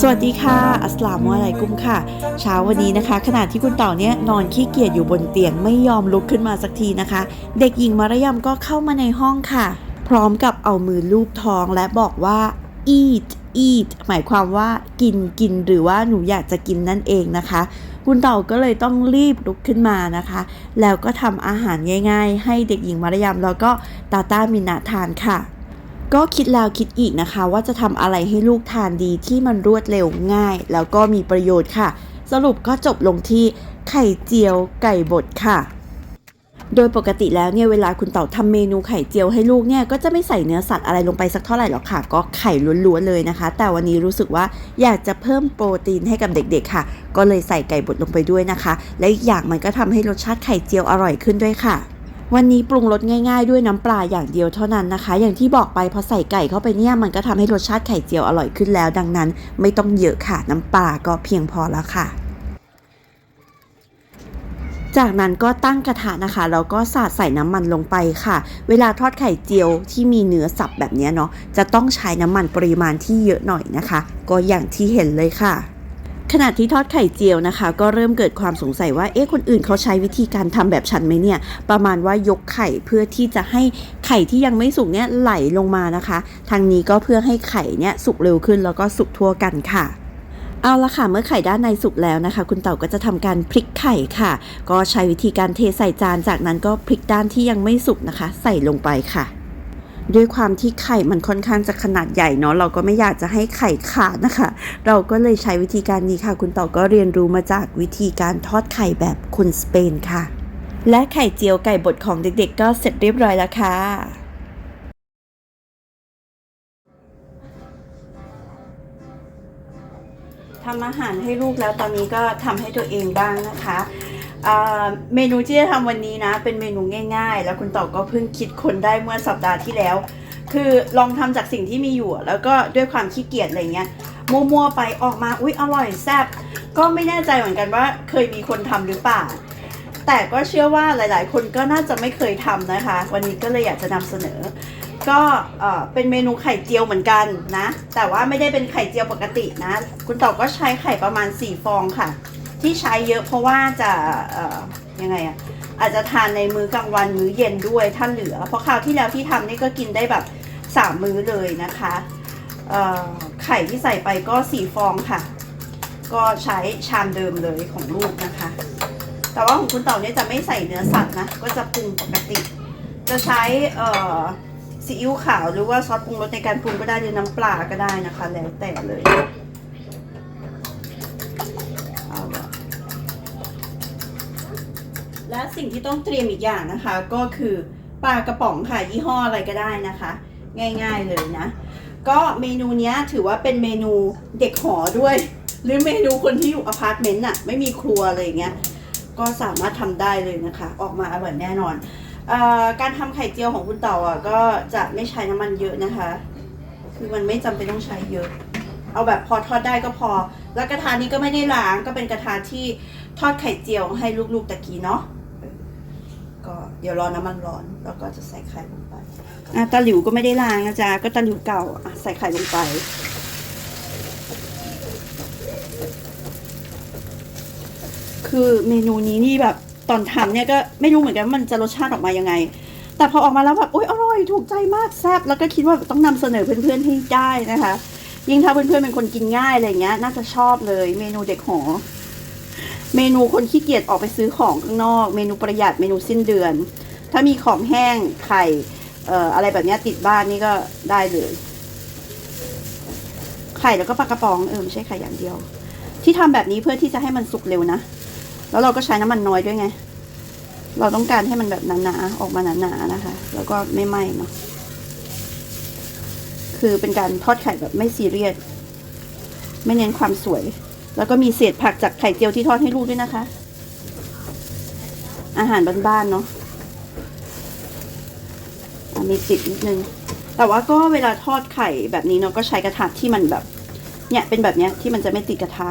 สวัสดีค่ะ อัสลามุอะลัยกุมค่ะ เช้าวันนี้นะคะ ขณะที่คุณต่อเนี่ยนอนขี้เกียจอยู่บนเตียงไม่ยอมลุกขึ้นมาสักทีนะคะ เด็กหญิงมารยามก็เข้ามาในห้องค่ะ พร้อมกับเอามือลูบท้องและบอกว่า eat eat หมายความว่ากินกินหรือว่าหนูอยากจะกินนั่นเองนะคะ คุณเต่าก็เลยต้องรีบลุกขึ้นมานะคะ แล้วก็ทำอาหารง่าย ๆ ให้เด็กหญิงมารยามแล้วก็ตาต้ามินาทานค่ะ ก็คิดแล้วคิดอีกนะคะ ว่าจะทำอะไรให้ลูกทานดีที่มันรวดเร็วง่าย แล้วก็มีประโยชน์ค่ะ สรุปก็จบลงที่ไข่เจียวไก่บดค่ะโดยปกติแล้วเนี่ยเวลาคุณเต่าทำเมนูไข่เจียวให้ลูกเนี่ยก็จะไม่ใส่เนื้อสัตว์อะไรลงไปสักเท่าไหร่หรอกค่ะ ก็ไข่ล้วนๆเลยนะคะ แต่วันนี้รู้สึกว่าอยากจะเพิ่มโปรตีนให้กับเด็กๆค่ะ ก็เลยใส่ไก่บดลงไปด้วยนะคะ และอีกอย่างมันก็ทำให้รสชาติไข่เจียวอร่อยขึ้นด้วยค่ะ วันนี้ปรุงรสง่ายๆ ด้วยน้ำปลาอย่างเดียวเท่านั้นนะคะ อย่างที่บอกไปพอใส่ไก่เข้าไปเนี่ยมันก็ทำให้รสชาติไข่เจียวอร่อยขึ้นแล้ว ดังนั้น ไม่ต้องเยอะค่ะน้ำปลาก็เพียงพอแล้วค่ะ จากนั้นก็ตั้งกระทะนะคะแล้วก็สาดใส่น้ำมันลงไปค่ะ เวลาทอดไข่เจียวที่มีเนื้อสับแบบนี้เนาะจะต้องใช้น้ำมันปริมาณที่เยอะหน่อยนะคะ ก็อย่างที่เห็นเลยค่ะ ขณะที่ทอดไข่เจียวนะคะ ก็เริ่มเกิดความสงสัยว่าเอ๊ะคนอื่นเขาใช้วิธีการทำแบบฉันไหมเนี่ย ประมาณว่ายกไข่เพื่อที่จะให้ไข่ที่ยังไม่สุกเนี่ยไหลลงมานะคะ ทางนี้ก็เพื่อให้ไข่เนี่ยสุกเร็วขึ้นแล้วก็สุกทั่วกันค่ะเอาละค่ะเมื่อไข่ด้านในสุกแล้วนะคะ คุณเต่าก็จะทำการพลิกไข่ค่ะ ก็ใช้วิธีการเทใส่จานจากนั้นก็พลิกด้านที่ยังไม่สุกนะคะ ใส่ลงไปค่ะ ด้วยความที่ไข่มันค่อนข้างจะขนาดใหญ่เนาะเราก็ไม่อยากจะให้ไข่ขาดนะคะ เราก็เลยใช้วิธีการนี้ค่ะ คุณต่าก็เรียนรู้มาจากวิธีการทอดไข่แบบคนสเปนค่ะ และไข่เจียวไก่บดของเด็กๆ ก็เสร็จเรียบร้อยแล้วค่ะทำอาหารให้ลูกแล้วตอนนี้ก็ทำให้ตัวเองบ้างนะคะ เมนูที่จะทำวันนี้นะ เป็นเมนูง่ายๆ แล้วคุณต่อก็เพิ่งคิดคนได้เมื่อสัปดาห์ที่แล้ว คือลองทำจากสิ่งที่มีอยู่ แล้วก็ด้วยความขี้เกียจอะไรเงี้ยมั่วๆไปออกมาอุ๊ยอร่อยแซ่บก็ไม่แน่ใจเหมือนกันว่าเคยมีคนทำหรือเปล่า แต่ก็เชื่อว่าหลายๆ คนก็น่าจะไม่เคยทำนะคะ วันนี้ก็เลยอยากจะนำเสนอ ก็เอ่อเป็นเมนูไข่เจียวเหมือนกันนะ แต่ว่าไม่ได้เป็นไข่เจียวปกตินะ คุณต่อก็ใช้ไข่ประมาณ 4 ฟองค่ะ ที่ใช้เยอะเพราะว่าจะยังไงอะอาจจะทานในมื้อกลางวันมื้อเย็นด้วยถ้าเหลือ เพราะคราวที่แล้วที่ทำนี่ก็กินได้แบบ3มื้อเลยนะคะไข่ที่ใส่ไปก็4ฟองค่ะ ก็ใช้ชามเดิมเลยของลูกนะคะ แต่ว่าของคุณเต่าเนี่ยจะไม่ใส่เนื้อสัตว์นะก็จะปรุงปกติ จะใช้ซีอิ๊วขาวหรือว่าซอสปรุงรสในการปรุงก็ได้หรือน้ำปลาก็ได้นะคะ แล้วแต่เลยเอาละ และสิ่งที่ต้องเตรียมอีกอย่างนะคะ ก็คือปลากระป๋องค่ะยี่ห้ออะไรก็ได้นะคะ ง่ายๆเลยนะ ก็เมนูนี้ถือว่าเป็นเมนูเด็กหอด้วย หรือเมนูคนที่อยู่อพาร์ตเมนต์น่ะไม่มีครัวอะไรเงี้ยก็สามารถทำได้เลยนะคะ ออกมาอร่อยแน่นอนออการทำไข่เจียวของคุณเต่าอะก็จะไม่ใช้น้ำมันเยอะนะคะ คือมันไม่จำเป็นต้องใช้เยอะ เอาแบบพอทอดได้ก็พอ แล้วกระทะนี้ก็ไม่ได้ล้างก็เป็นกระทะที่ทอดไข่เจียวให้ลูกๆตะกี้เนาะ ดี๋ยวรอน้ำมันร้อน แล้วก็จะใส่ไข่ลงไปอะตะหลิวก็ไม่ได้ล้างนะจ๊ะก็ตะหลิวเก่าอะใส่ไข่ลงไปคือเมนูนี้นี่แบบตอนทำเนี่ยก็ไม่รู้เหมือนกันว่ามันจะรสชาติออกมายังไง แต่พอออกมาแล้วแบบโอ๊ยอร่อยถูกใจมากแซ่บแล้วก็คิดว่าต้องนำเสนอเพื่อนๆให้ได้นะคะ ยิ่งถ้าเพื่อนๆเป็นคนกินง่ายอะไรเงี้ย น่าจะชอบเลยเมนูเด็กหอ เมนูคนขี้เกียจออกไปซื้อของข้างนอก เมนูประหยัดเมนูสิ้นเดือน ถ้ามีของแห้งไข่อออะไรแบบนี้ติดบ้านนี่ก็ได้เลยไข่แล้วก็ปลากระป๋องเออไม่ใช่ไข่อย่างเดียว ที่ทำแบบนี้เพื่อที่จะให้มันสุกเร็วนะแล้วเราก็ใช้น้ำมันน้อยด้วยไง เราต้องการให้มันแบบหนาๆออกมาหนาๆนะคะ แล้วก็ไม่ไหม้เนาะคือเป็นการทอดไข่แบบไม่ซีเรียสไม่เน้นความสวย แล้วก็มีเศษผักจากไข่เจียวที่ทอดให้ลูกด้วยนะคะ อาหารบ้านๆเนาะอันนี้ติดนิดนึง แต่ว่าก็เวลาทอดไข่แบบนี้เนาะก็ใช้กระทะที่มันแบบ เนี่ยเป็นแบบเนี้ยที่มันจะไม่ติดกระทะ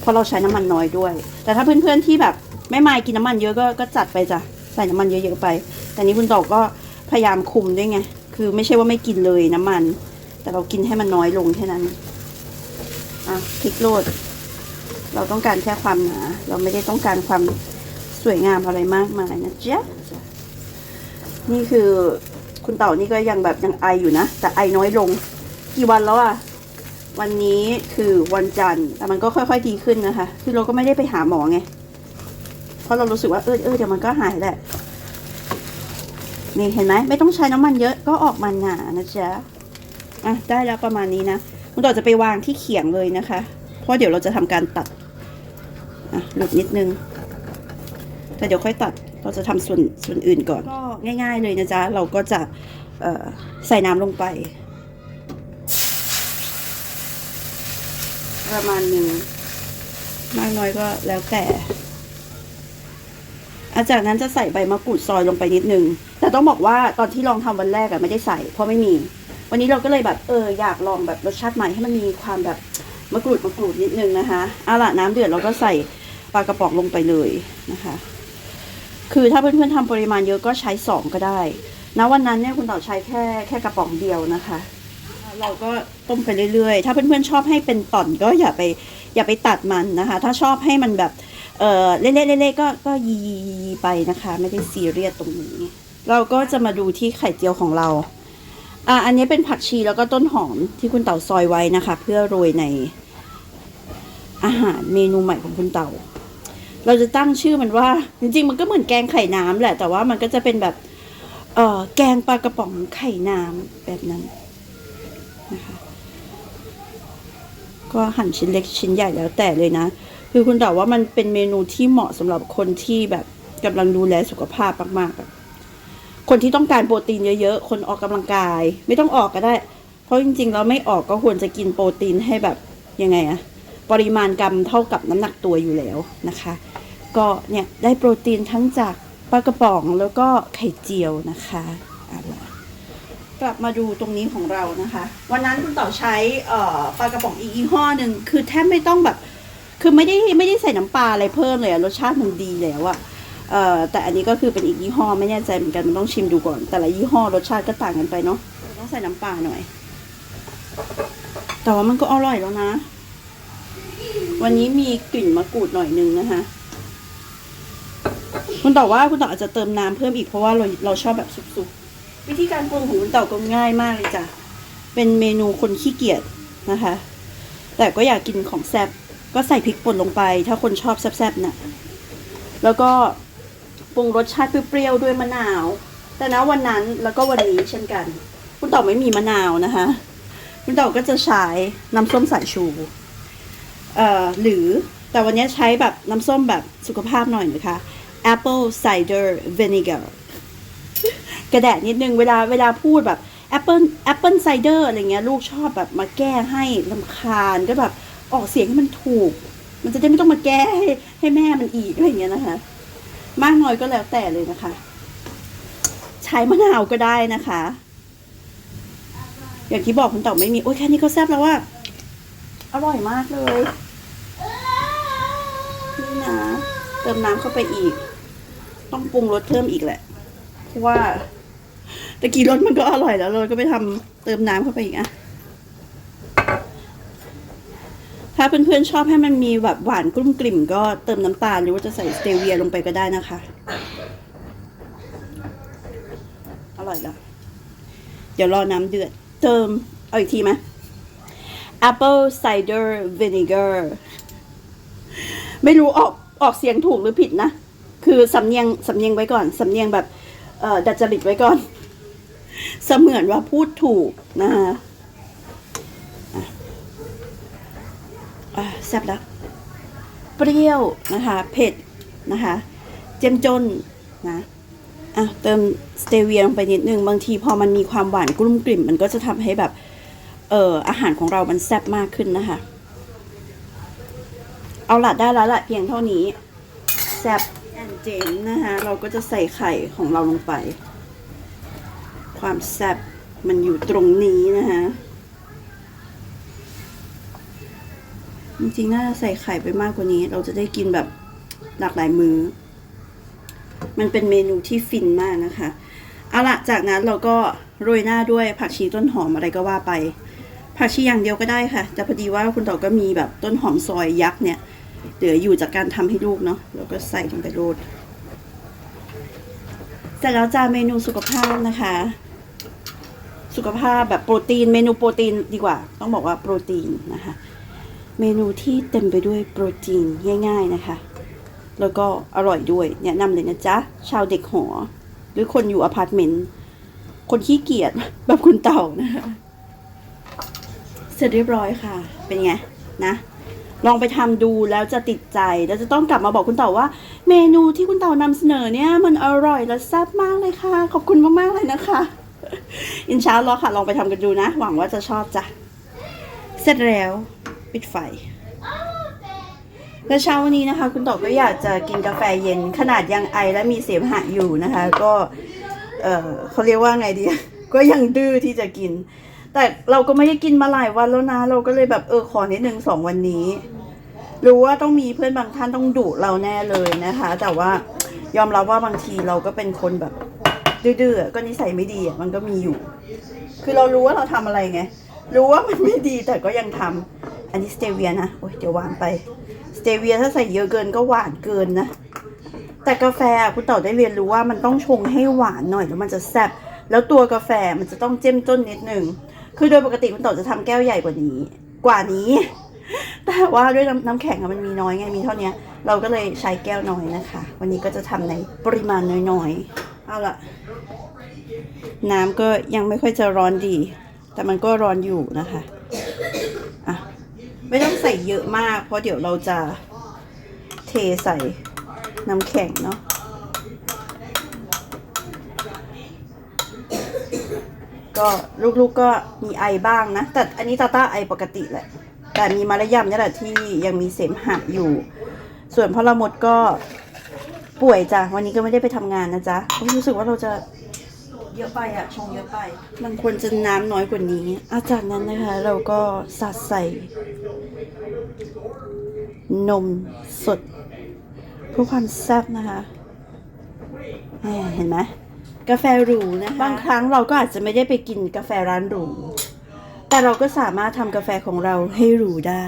เพราะเราใช้น้ำมันน้อยด้วย แต่ถ้าเพื่อนๆที่แบบไม่มายกินน้ำมันเยอะก็ก็จัดไปจ้ะใส่น้ำมันเยอะๆไป แต่นี้คุณโตก็พยายามคุมด้วยไง คือไม่ใช่ว่าไม่กินเลยน้ำมัน แต่เรากินให้มันน้อยลงแค่นั้น อะพริกโรด เราต้องการแค่ความหนา เราไม่ได้ต้องการความสวยงามอะไรมากมายนะจ๊ะนี่คือคุณเต่านี่ก็ยังแบบยังไออยู่นะ แต่ไอน้อยลง กี่วันแล้วอะวันนี้คือวันจันทร์แต่มันก็ค่อย ๆ ดีขึ้นนะคะ คือเราก็ไม่ได้ไปหาหมอไง เพราะเรารู้สึกว่าเออเออเดี๋ยวมันก็หายแหละ นี่เห็นไหมไม่ต้องใช้น้ำมันเยอะก็ออกมาหนานะจ๊ะอะได้แล้วประมาณนี้นะ คุณต่อจะไปวางที่เขียงเลยนะคะ เพราะเดี๋ยวเราจะทำการตัด อะหลุดนิดนึง แต่เดี๋ยวค่อยตัดเราจะทำส่วนส่วนอื่นก่อน ก็ง่ายๆเลยนะจ๊ะ เราก็จะเอ่อใส่น้ำลงไป ประมาณหนึ่งมากน้อยก็แล้วแต่อาจากนั้นจะใส่ใบมะกรูดซอยลงไปนิดนึง แต่ต้องบอกว่าตอนที่ลองทำวันแรกอะไม่ได้ใส่เพราะไม่มี วันนี้เราก็เลยแบบเอออยากลองแบบรสชาติใหม่ให้มันมีความแบบมะกรูดมะกรูดนิดนึงนะคะเอาละน้ำเดือดเราก็ใส่ ปลากระป๋องลงไปเลยนะคะ คือถ้าเพื่อนๆทำปริมาณเยอะก็ใช้สองก็ได้นะวันนั้นเนี่ยคุณเต่อใช้แค่แค่กระป๋องเดียวนะคะ เราก็ต้มไปเรื่อยๆ ถ้าเพื่อนๆชอบให้เป็นต่อนก็อย่าไปอย่าไปตัดมันนะคะ ถ้าชอบให้มันแบบเออเละๆๆๆก็ก็ยีไปนะคะ ไม่ได้ซีเรียสตรงนี้ เราก็จะมาดูที่ไข่เจียวของเราอะอันนี้เป็นผักชีแล้วก็ต้นหอมที่คุณเต่าซอยไว้นะคะ เพื่อโรยในอาหารเมนูใหม่ของคุณเต่า เราจะตั้งชื่อมันว่า จริงๆ มันก็เหมือนแกงไข่น้ำแหละ แต่ว่ามันก็จะเป็นแบบเอ่อแกงปลากระป๋องไข่น้ำแบบนั้นนะคะก็หั่นชิ้นเล็กชิ้นใหญ่แล้วแต่เลยนะ คือคุณต่าว่ามันเป็นเมนูที่เหมาะสำหรับคนที่แบบกำลังดูแลสุขภาพมากๆอะคนที่ต้องการโปรตีนเยอะๆ คนออกกำลังกาย ไม่ต้องออกก็ได้ เพราะจริงๆแล้วไม่ออกก็ควรจะกินโปรตีนให้แบบยังไงอะ ปริมาณกรัมเท่ากับน้ำหนักตัวอยู่แล้วนะคะ ก็เนี่ยได้โปรตีนทั้งจากปลากระป๋องแล้วก็ไข่เจียวนะคะอะกลับมาดูตรงนี้ของเรานะคะ วันนั้นคุณต่อใช้ปลากระป๋องอีกยี่ห้อหนึ่งคือแทบไม่ต้องแบบ คือไม่ได้ไม่ได้ใส่น้ำปลาอะไรเพิ่มเลยรสชาติมันดีแล้วอะแต่อันนี้ก็คือเป็นอีกยี่ห้อไม่แน่ใจเหมือนกันมันต้องชิมดูก่อน แต่ละยี่ห้อรสชาติก็ต่างกันไปเนาะต้องใส่น้ำปลาหน่อย แต่ว่ามันก็อร่อยแล้วนะ วันนี้มีกลิ่นมะกรูดหน่อยนึงนะคะ คุณต่อว่าคุณต่ออาจจะเติมน้ำเพิ่มอีกเพราะว่าเราเราชอบแบบสุกๆ วิธีการปรุงของคุณต่อก็ง่ายมากเลยจ้ะ เป็นเมนูคนขี้เกียจนะคะ แต่ก็อยากกินของแซ่บก็ใส่พริกป่นลงไป ถ้าคนชอบแซ่บๆน่ะ แล้วก็ปรุงรสชาติเปรี้ยวๆด้วยมะนาว แต่นะวันนั้นแล้วก็วันนี้เช่นกัน คุณต่อไม่มีมะนาวนะคะ คุณต่อก็จะใช้น้ำส้มสายชู เอ่อหรือแต่วันนี้ใช้แบบน้ำส้มแบบสุขภาพหน่อยนะคะ apple cider vinegar กระแดะนิดนึงเวลาเวลาพูดแบบ apple apple cider อะไรเงี้ยลูกชอบแบบมาแก้ให้ลำคาญก็แบบออกเสียงให้มันถูก มันจะได้ไม่ต้องมาแก้ให้ให้แม่มันอีกอะไรเงี้ยนะคะ มากน้อยก็แล้วแต่เลยนะคะ ใช้มะนาวก็ได้นะคะ อย่างที่บอกคุณต่อไม่มี โอ้ยแค่นี้ก็แซ่บแล้วว่าอร่อยมากเลย เติมน้ำเข้าไปอีก ต้องปรุงรสเพิ่มอีกแหละ เพราะว่าตะกี้รสมันก็อร่อยแล้วเราก็ไปทำเติมน้ำเข้าไปอีกอะถ้าเพื่อนๆชอบให้มันมีแบบหวานกลุ้มกลิ่มก็เติมน้ำตาลหรือว่าจะใส่สเตเวียลงไปก็ได้นะคะ อร่อยแล้ว เดี๋ยวรอน้ำเดือด เติม เอาอีกทีไหม apple cider vinegar ไม่รู้ออก ออกเสียงถูกหรือผิดนะ คือสำเนียงสำเนียงไว้ก่อน สำเนียงแบบเอ่อดัดจริตไว้ก่อน เสมือนว่าพูดถูกนะคะอะอะแซ่บแล้ว เปรี้ยวนะคะ เผ็ดนะคะ เจ้มจนนะอะเติมสเตเวียลงไปนิดนึง บางทีพอมันมีความหวานกลุ่มกลิ่ม มันก็จะทำให้แบบ เอ่ออาหารของเรามันแซ่บมากขึ้นนะคะ เอาละได้แล้วละเพียงเท่านี้แซบแอนเจนนะคะเราก็จะใส่ไข่ของเราลงไป ความแซบมันอยู่ตรงนี้นะคะจริงๆน่าจะใส่ไข่ไปมากกว่านี้ เราจะได้กินแบบหลากหลายมือ้อ มันเป็นเมนูที่ฟินมากนะคะ เอาละจากนั้นเราก็โรยหน้าด้วยผักชีต้นหอมอะไรก็ว่าไป ผักชีอย่างเดียวก็ได้ค่ะแต่พอดีว่าคุณต่อก็มีแบบต้นหอมซอยยักษ์เนี่ย ลืออยู่จากการทำให้ลูกเนาะแล้วก็ใส่ลงไปโรดเสร็จแล้วจ้าเมนูสุขภาพนะคะ สุขภาพแบบโปรตีน เมนูโปรตีนดีกว่า ต้องบอกว่าโปรตีนนะคะ เมนูที่เต็มไปด้วยโปรตีนง่าย ๆนะคะ แล้วก็อร่อยด้วยแนะนำเลยนะจ๊ะชาวเด็กหอ หรือคนอยู่อพาร์ตเมนต์คนขี้เกียจแบบคุณเต่านะคะเสร็จเรียบร้อยค่ะ เป็นไง นะ ลองไปทำดูแล้วจะติดใจ แล้วจะต้องกลับมาบอกคุณเต่าว่า เมนูที่คุณเต่านำเสนอเนี่ยมันอร่อยและแซ่บมากเลยค่ะ ขอบคุณมากๆเลยนะคะ อินชาอัลอค่ะ ลองไปทำกันดูนะ หวังว่าจะชอบจ้ะ เสร็จแล้ว ปิดไฟและเช้าวันนี้นะคะ คุณต่อก็อยากจะกินกาแฟเย็นขนาดยังไอและมีเสมหะอยู่นะคะ ก็ เออเขาเรียกว่าไงดีก็ยังดื้อที่จะกิน แต่เราก็ไม่ได้กินมาหลายวันแล้วนะ เราก็เลยแบบเออขอนิดนึงสองวันนี้ รู้ว่าต้องมีเพื่อนบางท่านต้องดุเราแน่เลยนะคะ แต่ว่ายอมรับว่าบางทีเราก็เป็นคนแบบดื้อๆก็นิสัยไม่ดีอะมันก็มีอยู่ คือเรารู้ว่าเราทำอะไรไง รู้ว่ามันไม่ดีแต่ก็ยังทำอันนี้สเตเวียนะโอ้ยเดี๋ยวหวานไปสเตเวียถ้าใส่เยอะเกินก็หวานเกินนะแต่กาแฟคุณเต่อได้เรียนรู้ว่ามันต้องชงให้หวานหน่อยแล้วมันจะแซ่บแล้วตัวกาแฟมันจะต้องเจ้มจ้นนิดนึงคือโดยปกติคุณเต่อจะทำแก้วใหญ่กว่านี้ กว่านี้ แต่ว่าด้วยน้ำน้ำแข็งอะมันมีน้อยไงมีเท่านี้เราก็เลยใช้แก้วน้อยนะคะ วันนี้ก็จะทำในปริมาณน้อยๆเอาละน้ำก็ยังไม่ค่อยจะร้อนดี แต่มันก็ร้อนอยู่นะคะอะไม่ต้องใส่เยอะมาก เพราะเดี๋ยวเราจะเทใส่น้ำแข็งเนาะก็ลูกๆก็มีไอบ้างนะ แต่อันนี้ตาต้าไอปกติแหละ แต่มีมารยามนี่แหละที่ยังมีเสมหะอยู่ ส่วนพ่อละมดก็ป่วยจ้ะวันนี้ก็ไม่ได้ไปทำงานนะจ๊ะรู้สึกว่าเราจะเยอะไปอะชงเยอะไป มันควรจะน้ำน้อยกว่านี้ อาจากนั้นนะคะ เราก็สัดใส่ นมสดเพื่อความแซ่บนะคะเห็นไหมกาแฟหรูนะะบางครั้งเราก็อาจจะไม่ได้ไปกินกาแฟร้านหรู แต่เราก็สามารถทำกาแฟของเราให้รูได้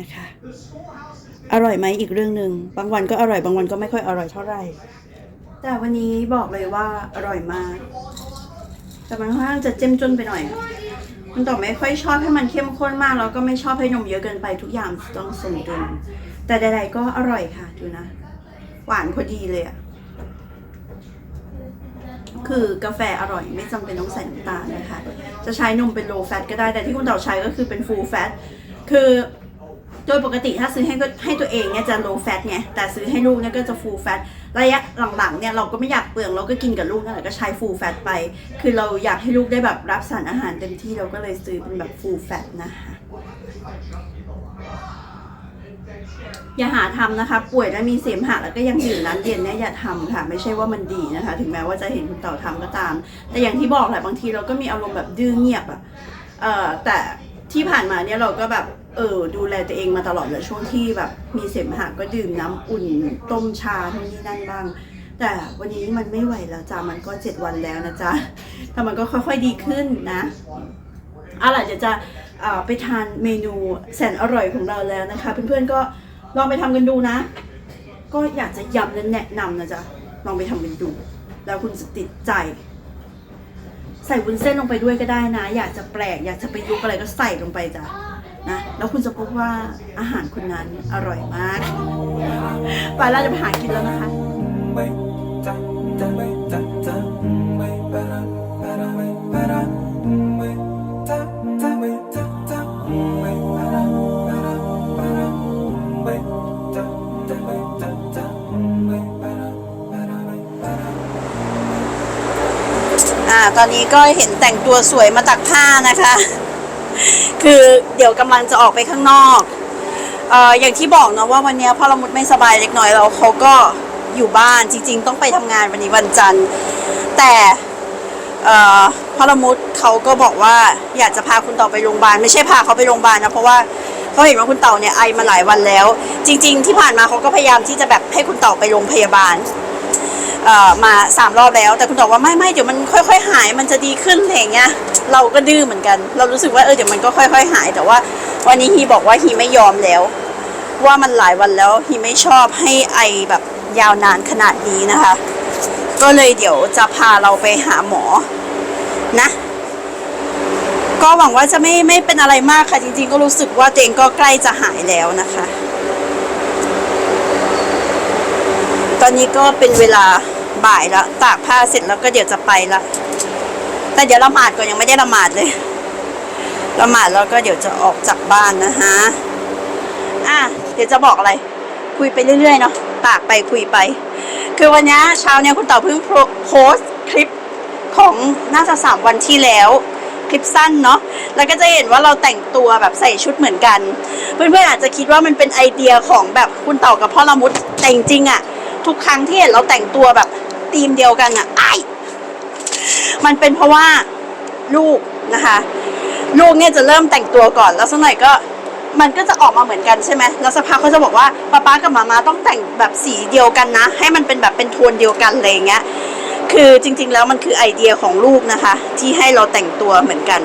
นะคะ อร่อยไหมอีกเรื่องหนึ่งบางวันก็อร่อยบางวันก็ไม่ค่อยอร่อยเท่าไหร่ แต่วันนี้บอกเลยว่าอร่อยมาก แต่มันค่อนข้างจะเจ้มจนไปหน่อย มันต่อไม่ค่อยชอบให้มันเข้มข้นมากแล้วก็ไม่ชอบให้นมเยอะเกินไปทุกอย่างต้องสมดุลแต่ใดๆก็อร่อยค่ะดูนะ หวานพอดีเลยอะ คือกาแฟอร่อยไม่จำเป็นต้องใส่น้ำตาลนะคะ จะใช้นมเป็น low fat ก็ได้ แต่ที่คุณเต่าใช้ก็คือเป็น full fat คือโดยปกติถ้าซื้อให้ให้ตัวเองเนี่ยจะ low fat ไง แต่ซื้อให้ลูกเนี่ยก็จะ full fat ระยะหลังๆเนี่ยเราก็ไม่อยากเปลืองเราก็กินกับลูกนั่นแหละก็ใช้ full fat ไป คือเราอยากให้ลูกได้แบบรับสารอาหารเต็มที่เราก็เลยซื้อเป็นแบบ full fat นะคะ อย่าหาทำนะคะ ป่วยแล้วมีเสมหะแล้วก็ยังดื่มน้ำเย็นเนี่ยอย่าทำค่ะ ไม่ใช่ว่ามันดีนะคะ ถึงแม้ว่าจะเห็นคุณเต่าทำก็ตาม แต่อย่างที่บอกแหละบางทีเราก็มีอารมณ์แบบดื้อเงียบอะเอ่อแต่ที่ผ่านมาเนี่ยเราก็แบบเออดูแลตัวเองมาตลอดเลยช่วงที่แบบมีเสมหะก็ดื่มน้ำอุ่นต้มชาทั้งนี้นั่นบ้าง แต่วันนี้มันไม่ไหวแล้วจ้ามันก็เจ็ดวันแล้วนะจ๊ะแต่มันก็ค่อยๆดีขึ้นนะเอาล่ะเดี๋ยวจะไปทานเมนูแสนอร่อยของเราแล้วนะคะ เพื่อนๆก็ ลองไปทำกันดูนะ ก็อยากจะย้ำและแนะนำนะจ๊ะ ลองไปทำกันดู แล้วคุณจะติดใจ ใส่วุ้นเส้นลงไปด้วยก็ได้นะ อยากจะแปลก อยากจะไปยุกอะไรก็ใส่ลงไปจ้ะนะ แล้วคุณจะพบว่าอาหารคุณนั้นอร่อยมากไปแล้วจะไปหากินแล้วนะคะ อ่าตอนนี้ก็เห็นแต่งตัวสวยมาตักผ้านะคะ คือเดี๋ยวกำลังจะออกไปข้างนอกเอ่ออย่างที่บอกเนาะว่าวันนี้พ่อละมุดไม่สบายเล็กน้อยแล้วเขาก็อยู่บ้านจริง ๆ ต้องไปทำงานวันนี้วันจันทร์แต่เอ่อพ่อละมุดเขาก็บอกว่าอยากจะพาคุณเต่าไปโรงพยาบาลไม่ใช่พาเขาไปโรงพยาบาลนะเพราะว่าเขาเห็นว่าคุณเต่าเนี่ยไอมาหลายวันแล้ว จริง ๆ ที่ผ่านมาเขาก็พยายามที่จะแบบให้คุณเต่าไปโรงพยาบาล เอ่อมาสามรอบแล้ว แต่คุณต่อว่าไม่ไม่เดี๋ยวมันค่อย ๆ หายมันจะดีขึ้นอะไรอย่างเงี้ยเราก็ดื้อเหมือนกัน เรารู้สึกว่าเออเดี๋ยวมันก็ค่อย ๆ หาย แต่ว่าวันนี้ฮีบอกว่าฮีไม่ยอมแล้ว ว่ามันหลายวันแล้วฮีไม่ชอบให้ไอแบบยาวนานขนาดนี้นะคะ ก็เลยเดี๋ยวจะพาเราไปหาหมอนะก็หวังว่าจะไม่ไม่เป็นอะไรมากค่ะจริง ๆ ก็รู้สึกว่าตัวเองก็ใกล้จะหายแล้วนะคะ ตอนนี้ก็เป็นเวลาบ่ายแล้ว ตากผ้าเสร็จแล้วก็เดี๋ยวจะไปละแต่เดี๋ยวละหมาดก่อนยังไม่ได้ละหมาดเลยละหมาดแล้วก็เดี๋ยวจะออกจากบ้านนะฮะอะเดี๋ยวจะบอกอะไร คุยไปเรื่อยๆเนาะตากไปคุยไป คือวันนี้เช้าเนี่ยคุณต่อเพิ่งโพสคลิปของน่าจะสามวันที่แล้วคลิปสั้นเนาะ แล้วก็จะเห็นว่าเราแต่งตัวแบบใส่ชุดเหมือนกัน เพื่อนๆอาจจะคิดว่ามันเป็นไอเดียของแบบคุณเต่ากับพ่อละมุดแต่จริงๆอะ ทุกครั้งที่เห็นเราแต่งตัวแบบธีมเดียวกันอะไอมันเป็นเพราะว่าลูกนะคะ ลูกเนี่ยจะเริ่มแต่งตัวก่อนแล้วสักหน่อยก็มันก็จะออกมาเหมือนกันใช่ไหมแล้วสักพักเขาจะบอกว่าป๊าป๊ากับมามาต้องแต่งแบบสีเดียวกันนะ ให้มันเป็นแบบเป็นโทนเดียวกันอะไรอย่างเงี้ย คือจริง ๆ แล้วมันคือไอเดียของลูกนะคะ ที่ให้เราแต่งตัวเหมือนกัน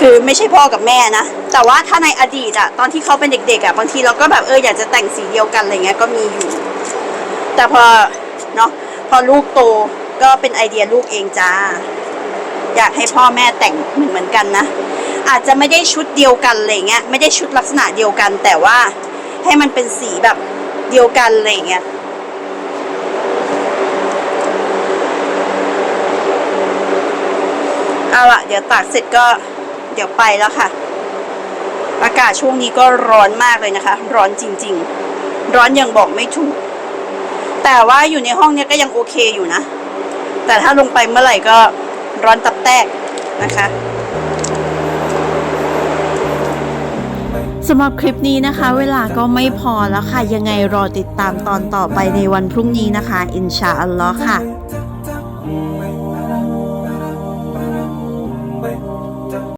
คือไม่ใช่พ่อกับแม่นะ แต่ว่าถ้าในอดีตอะตอนที่เขาเป็นเด็กๆอะบางทีเราก็แบบเอออยากจะแต่งสีเดียวกันอะไรเงี้ยก็มีอยู่ แต่พอเนาะพอลูกโตก็เป็นไอเดียลูกเองจ้า อยากให้พ่อแม่แต่งเหมือนเหมือนกันนะ อาจจะไม่ได้ชุดเดียวกันอะไรเงี้ยไม่ได้ชุดลักษณะเดียวกัน แต่ว่าให้มันเป็นสีแบบเดียวกันอะไรเงี้ยเอาละเดี๋ยวตากเสร็จก็เดี๋ยวไปแล้วค่ะ อากาศช่วงนี้ก็ร้อนมากเลยนะคะ ร้อนจริง ๆ ร้อนยังบอกไม่ถูก แต่ว่าอยู่ในห้องเนี้ยก็ยังโอเคอยู่นะ แต่ถ้าลงไปเมื่อไหร่ก็ร้อนตับแตกนะคะสำหรับคลิปนี้นะคะ เวลาก็ไม่พอแล้วค่ะ ยังไงรอติดตามตอนต่อไปในวันพรุ่งนี้นะคะ อินชาอัลลอฮ์ค่ะ